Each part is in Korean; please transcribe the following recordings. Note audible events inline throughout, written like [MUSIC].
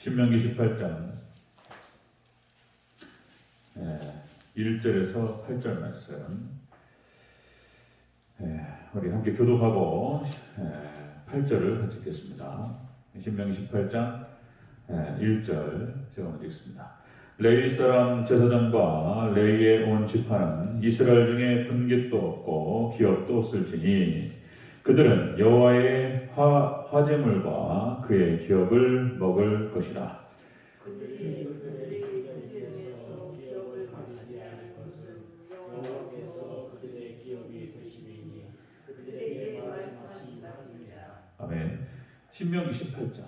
신명기 18장 예, 1절에서 8절 말씀 예, 우리 함께 교독하고 예, 8절을 같이 읽겠습니다. 신명기 18장 예, 1절 제가 먼저 읽습니다. 레위 사람 제사장과 레위의 온 지파는 이스라엘 중에 분깃도 없고 기업도 없을지니 그들은 여호와의 화, 화제물과 그의 기업을 먹을 것이라. 아멘. 18장.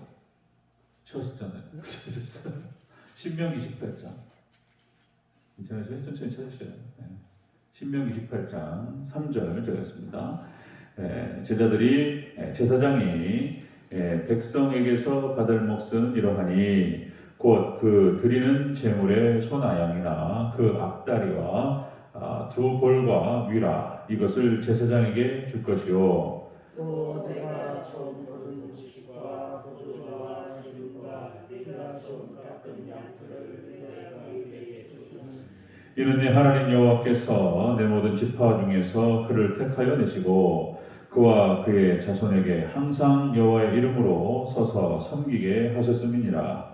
찾으셨잖아요. [LAUGHS] 찾으셨어요. 신명기 18장. 괜찮으세요? 천천히 찾으세요. 네. 신명기 18장 3절 적었습니다. 예, 제자들이 예, 제사장이 예, 백성에게서 받을 몫은 이러하니 곧 그 드리는 제물의 소나양이나 그 앞다리와 아, 두 볼과 위라 이것을 제사장에게 줄 것이요. 또 내가 처음 거둔 지식과 보조와 기름과 내가 처음 깎은 양털을 내가 그에게 주시니 이는 내 하나님 여호와께서 내 모든 지파 중에서 그를 택하여 내시고 그와 그의 자손에게 항상 여호와의 이름으로 서서 섬기게 하셨음이니라.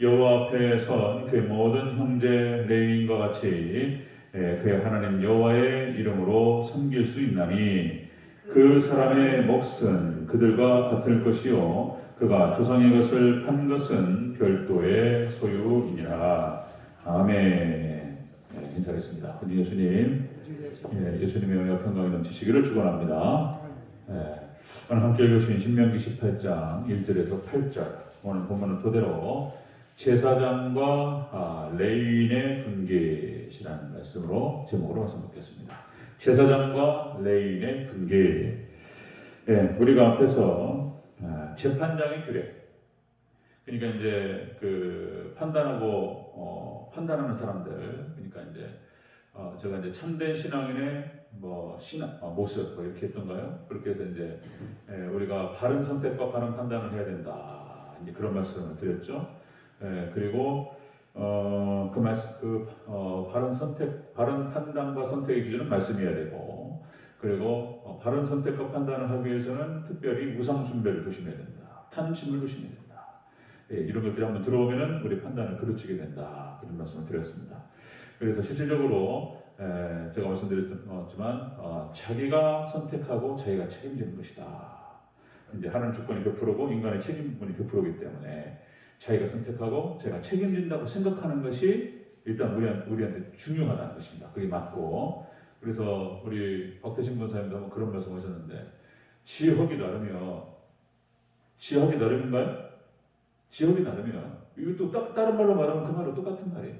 여호와 앞에 선 그의 모든 형제 레인과 같이 예, 그의 하나님 여호와의 이름으로 섬길 수 있나니 그 사람의 몫은 그들과 같을 것이요. 그가 조상의 것을 판 것은 별도의 소유이니라. 아멘. 네, 인사하겠습니다. 군인 예수님? 예, 예수님의 영역 평강이 넘치시기를 축원합니다. 예, 오늘 함께 읽으신 신명기 18장 1절에서 8절. 오늘 본문을 토대로 제사장과 아, 레위인의 분계시라는 말씀으로 제목으로 말씀 듣겠습니다. 제사장과 레위인의 분계. 예, 우리가 앞에서 아, 재판장의 규례. 그러니까 이제 그 판단하고 어, 판단하는 사람들. 그러니까 이제 어, 제가 이제 참된 신앙인의 뭐 신앙 어, 모습 뭐 이렇게 했던가요? 그렇게 해서 이제 예, 우리가 바른 선택과 바른 판단을 해야 된다. 이제 그런 말씀을 드렸죠. 예, 그리고 어, 그 말씀, 그 어, 바른 선택, 바른 판단과 선택의 기준은 말씀이어야 되고, 그리고 어, 바른 선택과 판단을 하기 위해서는 특별히 우상숭배를 조심해야 된다. 탐심을 조심해야 된다. 예, 이런 것들이 한번 들어오면은 우리 판단을 그르치게 된다. 그런 말씀을 드렸습니다. 그래서 실질적으로 에, 제가 말씀드렸지만 어, 자기가 선택하고 자기가 책임지는 것이다. 이제 하나님 주권이 100%고 인간의 책임분이 100%이기 때문에 자기가 선택하고 제가 책임진다고 생각하는 것이 일단 우리한테, 우리한테 중요하다는 것입니다. 그게 맞고 그래서 우리 박태신 권사님도 한번 그런 말씀 하셨는데 지역이 나르면 지역이 나름인가요? 지역이 나르면 이것도 딱 다른 말로 말하면 그 말은 똑같은 말이에요.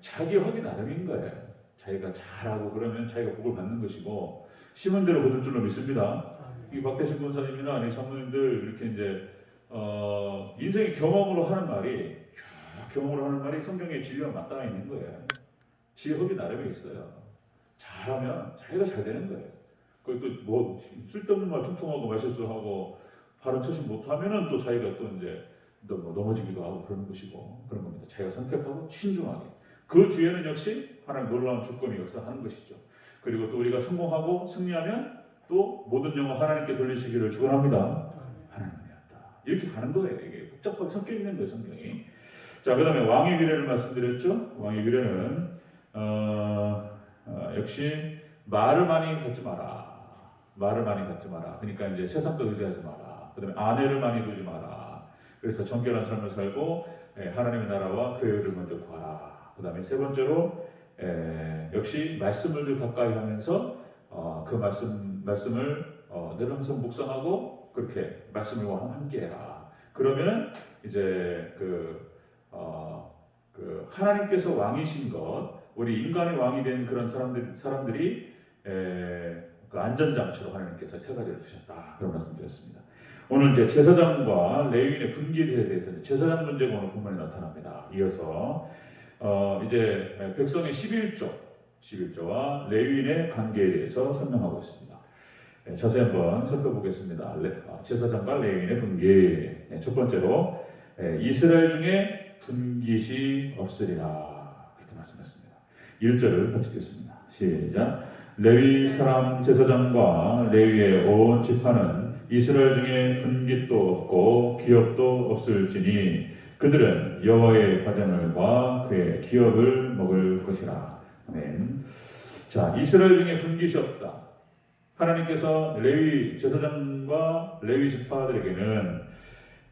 자기 허기 나름인 거예요. 자기가 잘하고 그러면 자기가 복을 받는 것이고 심은 대로 거둘 줄로 믿습니다. 이 박태신 권사님이나 이 장로님들 이렇게 이제 어, 인생의 경험으로 하는 말이 쭉 경험으로 하는 말이 성경의 진리와 맞닿아 있는 거예요. 지혜업이 나름에 있어요. 잘하면 자기가 잘 되는 거예요. 그또뭐 쓸데없는 말 퉁퉁하고 말실수하고 바른 처신 못하면은 또 자기가 또 이제 또뭐 넘어지기도 하고 그런 것이고 그런 겁니다. 자기가 선택하고 신중하게 그 뒤에는 역시 하나님 놀라운 주권이 역사하는 것이죠. 그리고 또 우리가 성공하고 승리하면 또 모든 영광 하나님께 돌리시기를 축원합니다. 이렇게 가는 거예요. 이게 복잡하게 섞여 있는 거예요, 성경이. 자, 그 다음에 왕의 규례를 말씀드렸죠. 왕의 규례는 어, 어, 역시 말을 많이 갖지 마라. 말을 많이 갖지 마라. 그러니까 이제 세상 것 의지하지 마라. 그 다음에 아내를 많이 두지 마라. 그래서 정결한 삶을 살고 예, 하나님의 나라와 그 의를 먼저 구하라. 그 다음에 세 번째로 예, 역시 말씀을 늘 가까이 하면서 어, 그 말씀 말씀을 어, 늘 항상 묵상하고 그렇게 말씀과 함께해라. 그러면 이제 그, 어, 그 하나님께서 왕이신 것, 우리 인간이 왕이 된 그런 사람들 사람들이 에, 그 안전장치로 하나님께서 세 가지를 주셨다. 그런 말씀드렸습니다. 오늘 이제 제사장과 레위인의 분기에 대해서 제사장 문제가 오늘 본문에 나타납니다. 이어서 어, 이제 백성의 11조, 11조와 레위인의 관계에 대해서 설명하고 있습니다. 네, 자세히 한번 살펴보겠습니다. 레- 아, 제사장과 레위인의 분기. 네, 첫 번째로 예, 이스라엘 중에 분깃이 없으리라 이렇게 말씀했습니다. 1절을 같이 읽겠습니다. 시작. 레위 사람 제사장과 레위의 온 지파는 이스라엘 중에 분깃도 없고 기업도 없을지니 그들은 여호와의 과정을과 그의 기업을 먹을 것이라. 아멘. 자, 이스라엘 중에 분깃이 없다. 하나님께서 레위 제사장과 레위 지파들에게는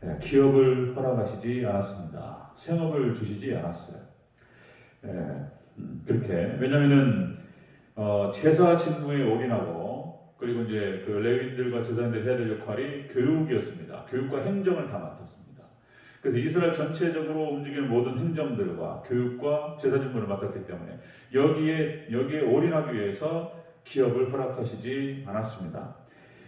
예, 기업을 허락하시지 않았습니다. 생업을 주시지 않았어요. 예, 음, 그렇게 왜냐하면은 어, 제사 직무에 올인하고 그리고 이제 그 레위인들과 제사장들이 해야 될 역할이 교육이었습니다. 교육과 행정을 다 맡았습니다. 그래서 이스라엘 전체적으로 움직이는 모든 행정들과 교육과 제사 직무를 맡았기 때문에 여기에 여기에 올인하기 위해서 기업을 허락하시지 않았습니다.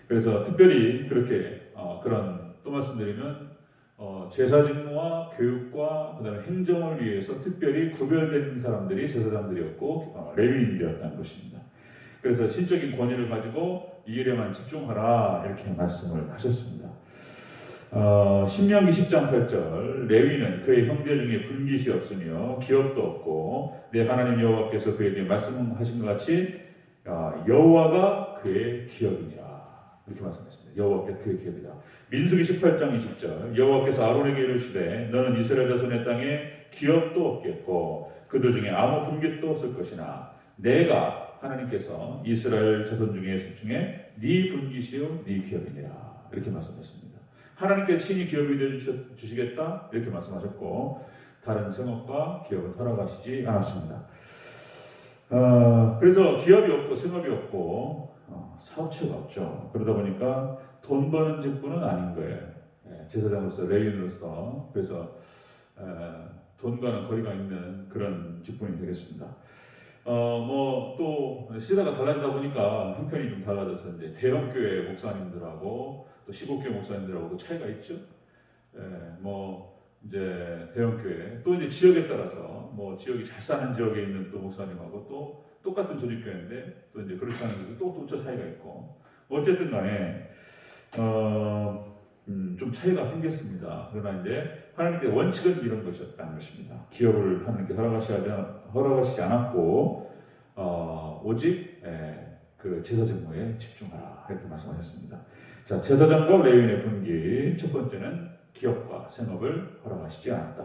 그래서 특별히 그렇게 어, 그런 또 말씀드리면 어, 제사 직무와 교육과 그다음에 행정을 위해서 특별히 구별된 사람들이 제사장들이었고 어, 레위인들이었다는 것입니다. 그래서 신적인 권위를 가지고 이 일에만 집중하라 이렇게 말씀을 하셨습니다. 어, 신명기 10장 8절 레위는 그의 형제 중에 분깃이 없으며 기업도 없고 내 하나님 여호와께서 그에게 말씀하신 것 같이 어, 여호와가 그의 기업이니라 이렇게 말씀했습니다. 여호와께서 그의 기업이다. 민수기 18장 20절 여호와께서 아론에게 이르시되 너는 이스라엘 자손의 땅에 기업도 없겠고 그들 중에 아무 분깃도 없을 것이나 내가 하나님께서 이스라엘 자손 중에 중에 네 분깃이요 네 기업이니라 이렇게 말씀하셨습니다. 하나님께 친히 기업이 되어 주시- 주시겠다 이렇게 말씀하셨고 다른 생업과 기업은 허락하시지 않았습니다. 어, 그래서 기업이 없고 생업이 없고 어, 사업체가 없죠. 그러다 보니까 돈 버는 직분은 아닌 거예요. 예, 제사장으로서 레인으로서 그래서 에, 돈과는 거리가 있는 그런 직분이 되겠습니다. 어, 어뭐또 시대가 달라지다 보니까 형편이 좀 달라져서 이제 대형 교회 목사님들하고 또 시골교회 목사님들하고 또 차이가 있죠. 예, 뭐 이제 대형 교회 또 이제 지역에 따라서 뭐 지역이 잘 사는 지역에 있는 또 목사님하고 또 똑같은 조직교회인데 또 이제 그렇지 않은 데도 또, 또 차이가 있고 어쨌든 간에 어, 음, 좀 차이가 생겼습니다. 그러나 이제 하나님께 원칙은 이런 것이었다는 것입니다. 기업을 하나님께 허락하시지, 않- 허락하시지 않았고 어, 오직 예, 그 제사 직무에 집중하라 이렇게 말씀하셨습니다. 자 제사장과 레위인의 분기 첫 번째는 기업과 생업을 허락하시지 않았다.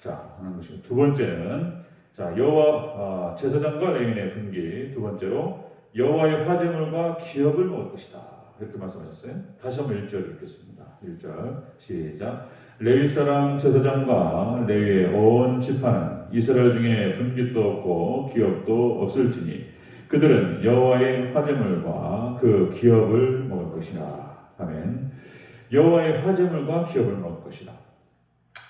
자 하는 것이고 두 번째는 자 여호와 어, 제사장과 레위인의 분기 두 번째로 여호와의 화제물과 기업을 먹을 것이다. 이렇게 말씀하셨어요. 다시 한번 1절 읽겠습니다. 1절 시작. 레위 사람 제사장과 레위의 온 지파는 이스라엘 중에 분깃도 없고 기업도 없을지니 그들은 여호와의 화제물과 그 기업을 먹을 것이라. 아멘. 여호와의 화제물과 기업을 먹을 것이라.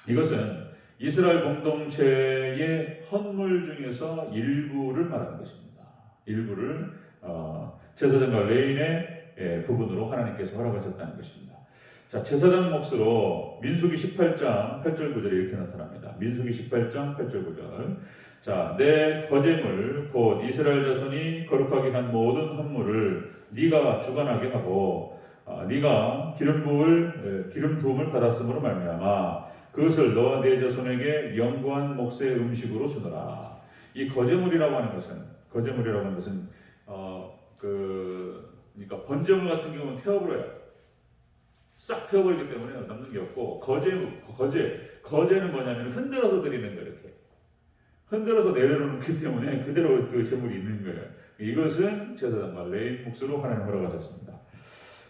이것은 이스라엘 공동체의 헌물 중에서 일부를 말하는 것입니다. 일부를 어, 제사장과 레인의 예, 부분으로 하나님께서 허락하셨다는 것입니다. 자, 제사장 몫으로 민수기 18장 8절 9절에 이렇게 나타납니다. 민수기 18장 8절 9절. 자, 내 거제물 곧 이스라엘 자손이 거룩하게 한 모든 헌물을 네가 주관하게 하고 아, 네가 기름 부을 에, 기름 부음을 받았으므로 말미암아 그것을 너와 내 자손에게 영구한 몫의 음식으로 주노라. 이 거제물이라고 하는 것은 거제물이라고 하는 것은 어그 그러니까 번제물 같은 경우는 태워버려요. 싹 태워버리기 때문에 남는 게 없고 거제물 거제 거제는 뭐냐면 흔들어서 드리는 거예요. 이렇게 흔들어서 내려놓기 때문에 그대로 그 제물이 있는 거예요. 이것은 제사장과 레인 몫으로 하나님 허락하셨습니다.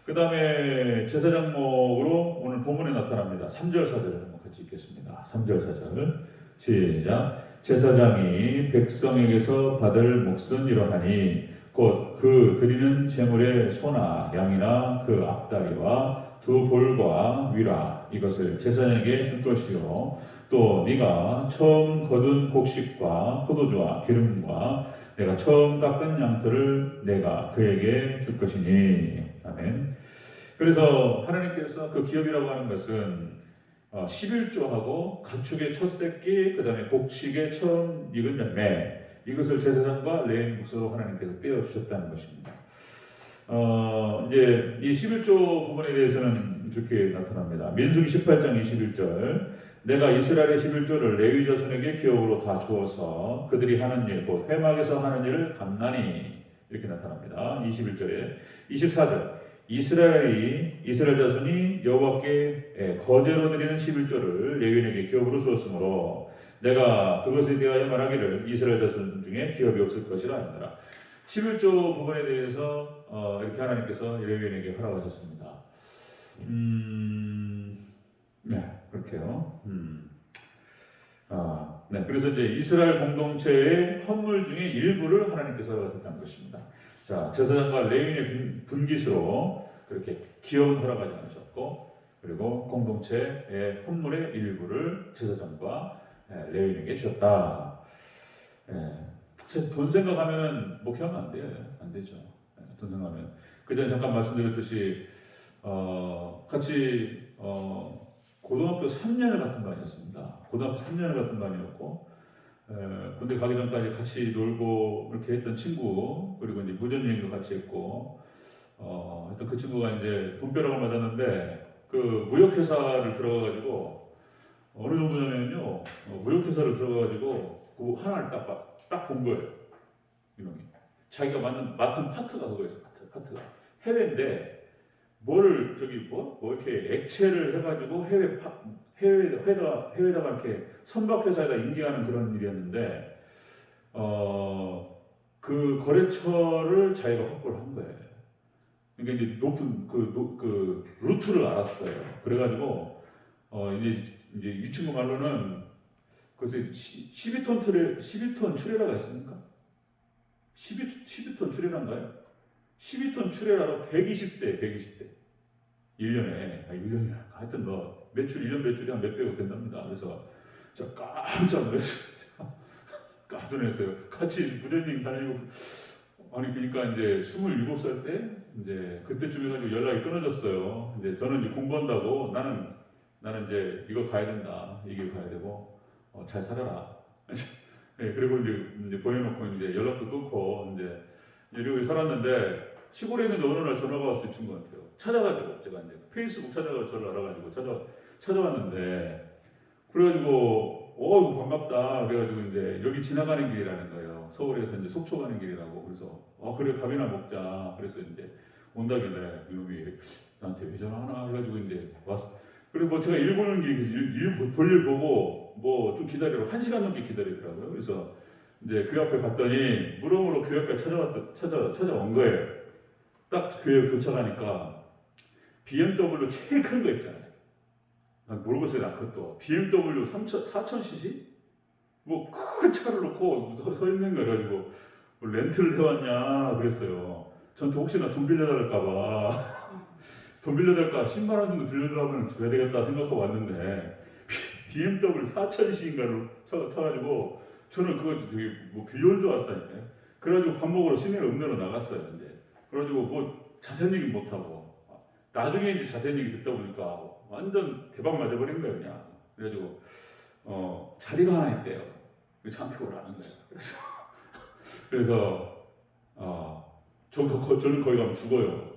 그 다음에 제사 장목으로 오늘 본문에 나타납니다. 3절 4절을 한번 같이 읽겠습니다. 3절 4절 시작 제사장이 백성에게서 받을 몫은 이러하니 곧 그 드리는 제물의 소나 양이나 그 앞다리와 두 볼과 위라 이것을 제사장에게 줄 것이요 또 네가 처음 거둔 곡식과 포도주와 기름과 내가 처음 깎은 양털을 내가 그에게 줄 것이니 아멘. 그래서 하나님께서 그 기업이라고 하는 것은 어, 11조하고 가축의 첫 새끼, 그 다음에 곡식의 처음 익은 열매 이것을 제사장과 레인 몫으로 하나님께서 떼어 주셨다는 것입니다. 어, 이제 이 11조 부분에 대해서는 이렇게 나타납니다. 민수기 18장 21절 내가 이스라엘의 11조를 레위 자손에게 기업으로 다 주어서 그들이 하는 일, 곧 회막에서 하는 일을 감나니 이렇게 나타납니다. 21절에 24절 이스라엘이 이스라엘 자손이 여호와께 예, 거제로 드리는 11조를 레위인에게 기업으로 주었으므로 내가 그것에 대하여 말하기를 이스라엘 자손 중에 기업이 없을 것이라 하느라 11조 부분에 대해서 어, 이렇게 하나님께서 레위인에게 허락하셨습니다. 음, 네, 그렇게요. 음. 아, 네. 그래서 이제 이스라엘 공동체의 헌물 중에 일부를 하나님께서 허락하셨다는 것입니다. 자, 제사장과 레위인의 분- 분깃으로 그렇게 기업은 허락하지 않으셨고, 그리고 공동체의 헌물의 일부를 제사장과 예, 레위인에게 주셨다. 예. 돈 생각하면은 목회하면 안 돼요. 안 되죠. 예, 돈 생각하면. 그 전에 잠깐 말씀드렸듯이, 어, 같이, 어, 고등학교 3년을 같은 반이었습니다. 고등학교 3년을 같은 반이었고, 에, 군대 가기 전까지 같이 놀고 이렇게 했던 친구, 그리고 이제 무전여행도 같이 했고, 어, 하여튼 그 친구가 이제 돈벼락을 맞았는데, 그 무역회사를 들어가가지고, 어느 정도냐면요, 어, 무역회사를 들어가가지고, 그 하나를 딱, 딱 본 거예요. 이놈이. 자기가 맡는, 맡은 파트가 그거였어, 파트, 파트가. 해외인데, 뭘, 저기, 뭐, 뭐 이렇게 액체를 해가지고 해외 파, 해외, 해외다, 해외다가 이렇게 선박 회사에다 인계하는 그런 일이었는데, 어, 그 거래처를 자기가 확보를 한 거예요. 그러니까 이제 높은 그, 노- 그 루트를 알았어요. 그래가지고, 어, 이제, 이제 이 친구 말로는 글쎄 12톤 트레, 12톤 트레라가 있습니까? 12, 12톤 트레라인가요? 12톤 트레라로 120대, 120대. 1년에, 아, 1년이나. 하여튼 뭐, 매출, 1년 매출이 한 몇백억 된답니다. 그래서 저 깜짝 놀랐어요. [LAUGHS] 깜짝 놀랐어요. 같이 무대님 다니고, 아니, 그러니까 이제 27살 때, 이제 그때쯤 해가지고 연락이 끊어졌어요. 이제 저는 이제 공부한다고 나는, 나는 이제 이거 가야 된다. 이길 가야 되고, 어, 잘 살아라. [LAUGHS] 네, 그리고 이제, 이제 보내놓고 이제 연락도 끊고, 이제 이러고 살았는데, 시골에 있는데 어느 날 전화가 왔어요, 친구한테요. 찾아가지고, 제가 이제 페이스북 찾아가 저를 알아가지고 찾아, 찾아왔는데, 그래가지고, 어, 반갑다. 그래가지고 이제 여기 지나가는 길이라는 거예요. 서울에서 이제 속초 가는 길이라고. 그래서, 어, 그래, 밥이나 먹자. 그래서 이제 온다길래 이놈이 나한테 왜 전화하나? 해가지고 이제 왔어. 그리고 뭐 제가 일 보는 게 일, 일 볼일 보고 뭐 좀 기다리고 한 시간 넘게 기다리더라고요. 그래서 이제 교회 앞에 갔더니 무덤으로 교회 앞에 찾아왔다, 찾아, 찾아온 거예요. 딱 교회 도착하니까 BMW 제일 큰 거 있잖아요. 난 모르겠어요, 나 그것도. BMW 3000, 4000cc? 뭐 큰 차를 놓고 서, 서 있는 거 가지고 뭐 렌트를 해왔냐 그랬어요. 전또 혹시나 돈 빌려달까봐 돈 빌려달까 10만 원 정도 빌려주려면 줘야 되겠다 생각하고 왔는데 BMW 4000cc인가를 타가지고 저는 그거 되게 뭐 빌려올 줄 알았다니까요. 그래가지고 밥 먹으러 시내 읍내로 나갔어요. 그래가지고 뭐 자세한 얘기 못 하고 나중에 이제 자세한 얘기 듣다 보니까 완전 대박 맞아버린 거예요 그냥. 그래가지고 어 자리가 하나 있대요. 저한테 오라는 거예요. 그래서 [LAUGHS] 그래서 어 저, 거, 저는 거기 가면 죽어요.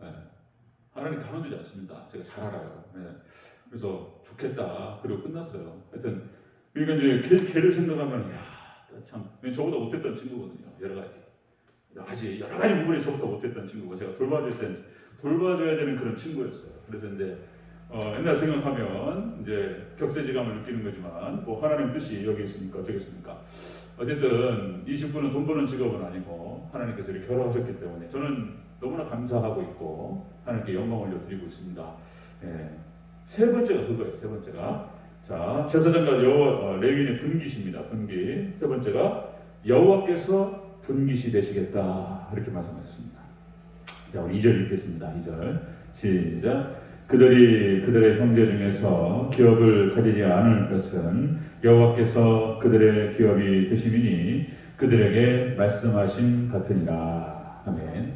네. 하나님 가만두지 않습니다. 제가 잘 알아요. 네. 그래서 좋겠다. 그리고 끝났어요. 하여튼 그러니까 이제 걔, 걔를 생각하면 야참 저보다 못했던 친구거든요. 여러 가지 여러 가지 여러 가지 부분에 저보다 못했던 친구고 제가 돌봐줄 땐 돌봐줘야 되는 그런 친구였어요. 그래서 이제 어, 옛날 생각하면 이제 격세지감을 느끼는 거지만 뭐 하나님 뜻이 여기 있으니까 어쩌겠습니까? 어쨌든 이 직분은 돈 버는 직업은 아니고 하나님께서 이렇게 결혼하셨기 때문에 저는 너무나 감사하고 있고 하나님께 영광을 올려드리고 있습니다. 예. 세 번째가 그거예요. 세 번째가 자 제사장과 여호와 어, 레위인의 분기십니다. 분기 세 번째가 여호와께서 분기시 되시겠다 이렇게 말씀하셨습니다. 자 우리 2절 읽겠습니다. 2절 시작 그들이 그들의 형제 중에서 기업을 가지지 않을 것은 여호와께서 그들의 기업이 되심이니 그들에게 말씀하신 같으니라. 아멘.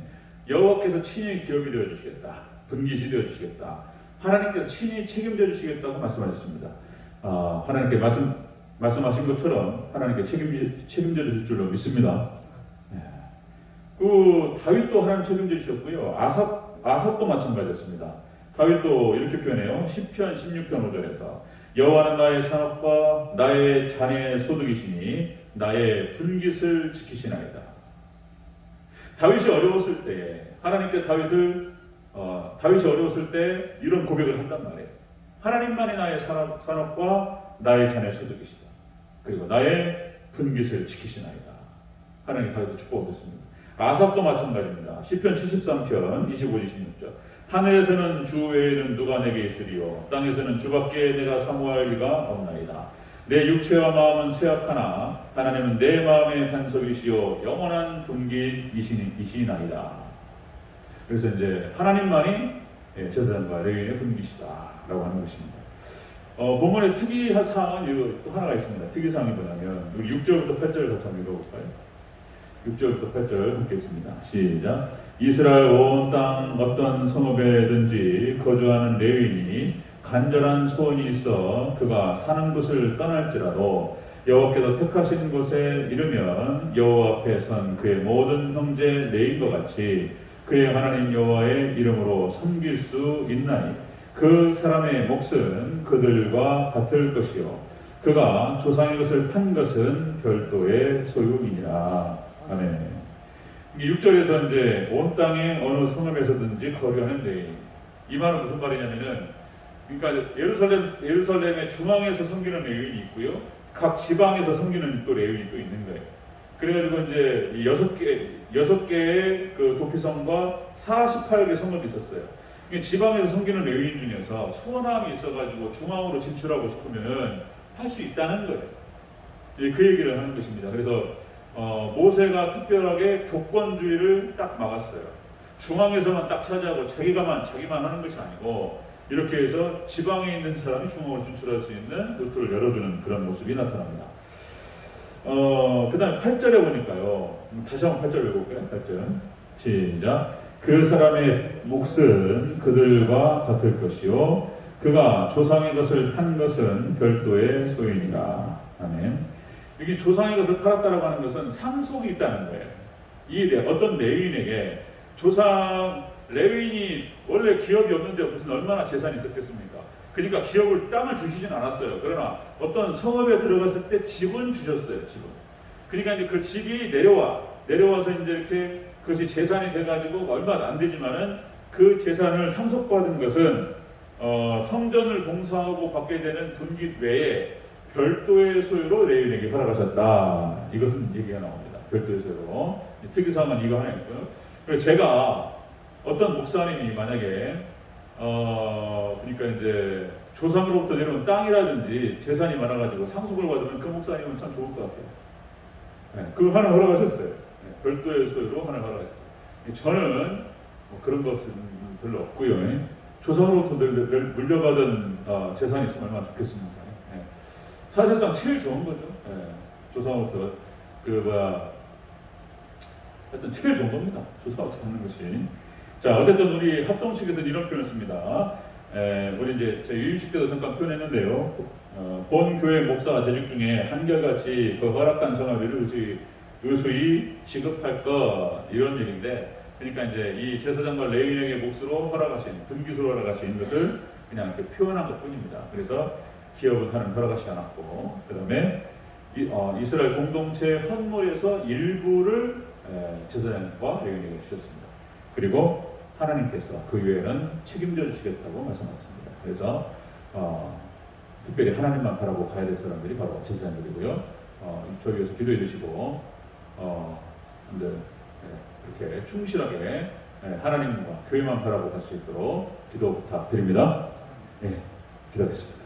여호와께서 친히 기업이 되어 주시겠다. 분깃이 되어 주시겠다. 하나님께서 친히 책임져 주시겠다고 말씀하셨습니다. 아, 하나님께 말씀 말씀하신 것처럼 하나님께 책임지, 책임져 주실 줄로 믿습니다. 예. 그 다윗도 하나님 책임져 주셨고요. 아삽 아삽도 마찬가지였습니다. 다윗도 이렇게 표현해요. 10편 16편 5절에서 여호와는 나의 산업과 나의 자녀의 소득이시니 나의 분깃을 지키시나이다. 다윗이 어려웠을 때에 하나님께 다윗을 어, 다윗이 어려웠을 때 이런 고백을 한단 말이에요. 하나님만이 나의 산업, 산업과 나의 자녀의 소득이시다. 그리고 나의 분깃을 지키시나이다. 하나님 다윗을 축복하겠습니다. 아삽도 마찬가지입니다. 시편 73편 25, 26절. 하늘에서는 주 외에는 누가 내게 있으리요 땅에서는 주밖에 내가 사모할 리가 없나이다. 내 육체와 마음은 쇠약하나 하나님은 내 마음의 반석이시요 영원한 분기이시나이다. 그래서 이제 하나님만이 예, 제사장과 레위인의 분기시다라고 하는 것입니다. 어, 본문의 특이한 사항은 이거 또 하나가 있습니다. 특이 사항이 뭐냐면 우리 6절부터 8절을 같이 한번 읽어볼까요? 6절부터 8절 함께 있습니다. 시작. 이스라엘 온 땅 어떤 성읍에든지 거주하는 레위인이 간절한 소원이 있어 그가 사는 곳을 떠날지라도 여호와께서 택하신 곳에 이르면 여호와 앞에 선 그의 모든 형제 레인과 같이 그의 하나님 여호와의 이름으로 섬길 수 있나니 그 사람의 몫은 그들과 같을 것이요 그가 조상의 것을 판 것은 별도의 소유이니라 아멘. 6절에서 이제 온 땅의 어느 성읍에서든지 거류하는 레인. 이 말은 무슨 말이냐면은 그러니까 예루살렘 예루살렘의 중앙에서 섬기는 레인이 있고요. 각 지방에서 섬기는 또 레인이 또 있는 거예요. 그래가지고 이제 이 여섯 개 여섯 개의 그 도피성과 48개 성읍이 있었어요. 지방에서 섬기는 레인 중에서 소원함이 있어가지고 중앙으로 진출하고 싶으면은 할 수 있다는 거예요. 예, 그 얘기를 하는 것입니다. 그래서 어, 모세가 특별하게 조건주의를 딱 막았어요. 중앙에서만 딱 차지하고 자기가만 자기만 하는 것이 아니고 이렇게 해서 지방에 있는 사람이 중앙으로 진출할 수 있는 루트를 열어주는 그런 모습이 나타납니다. 어, 그 다음에 8절에 보니까요. 음, 다시 한번 8절 읽어볼까요? 8절. 시작. 그 사람의 몫은 그들과 같을 것이요. 그가 조상의 것을 판 것은 별도의 소인이라. 아멘. 여기 조상의 것을 팔았다라고 하는 것은 상속이 있다는 거예요. 이에 어떤 레위인에게 조상 레위인이 원래 기업이 없는데 무슨 얼마나 재산이 있었겠습니까? 그러니까 기업을 땅을 주시진 않았어요. 그러나 어떤 성읍에 들어갔을 때 집은 주셨어요. 집은. 그러니까 이제 그 집이 내려와 내려와서 이제 이렇게 그것이 재산이 돼가지고 얼마 안 되지만은 그 재산을 상속받은 것은 어, 성전을 봉사하고 받게 되는 분깃 외에 별도의 소유로 레위인에게 허락하셨다. 이것은 얘기가 나옵니다. 별도의 소유로. 특이사항은 이거 하나 있고요. 그리고 제가 어떤 목사님이 만약에 어 그러니까 이제 조상으로부터 내려온 땅이라든지 재산이 많아가지고 상속을 받으면 그 목사님은 참 좋을 것 같아요. 네, 그거 하나 허락하셨어요. 네, 별도의 소유로 하나 허락하셨어요. 저는 뭐 그런 것은 별로 없고요. 조상으로부터 물려받은 어, 재산이 있으면 얼마나 좋겠습니까? 네. 사실상 제일 좋은 거죠. 네, 조상으로부터 그 뭐야 하여튼 제일 좋은 겁니다. 조상으로부터 받는 것이. 자, 어쨌든 우리 합동 측에서 이런 표현을 씁니다. 에, 우리 이제 제 유임식 때도 잠깐 표현했는데요. 어, 본 교회 목사가 재직 중에 한결같이 그 허락한 성화비를 의수히, 의수히 지급할 것 이런 얘기인데, 그러니까 이제 이 제사장과 레위인에게 몫으로 허락하신 분기수로 허락하신 것을 그냥 이렇게 표현한 것 뿐입니다. 그래서 기업은 하는 허락하지 않았고, 그 다음에 이, 어, 이스라엘 공동체 헌물에서 일부를 에, 제사장과 레위인에게 주셨습니다. 그리고 하나님께서 그 외에는 책임져 주시겠다고 말씀하셨습니다. 그래서 어, 특별히 하나님만 바라고 가야 될 사람들이 바로 제사장들이고요. 어, 저희 위해서 기도해 주시고 어, 예, 이렇게 충실하게 예, 하나님과 교회만 바라고 갈 수 있도록 기도 부탁드립니다. 예, 기도하겠습니다.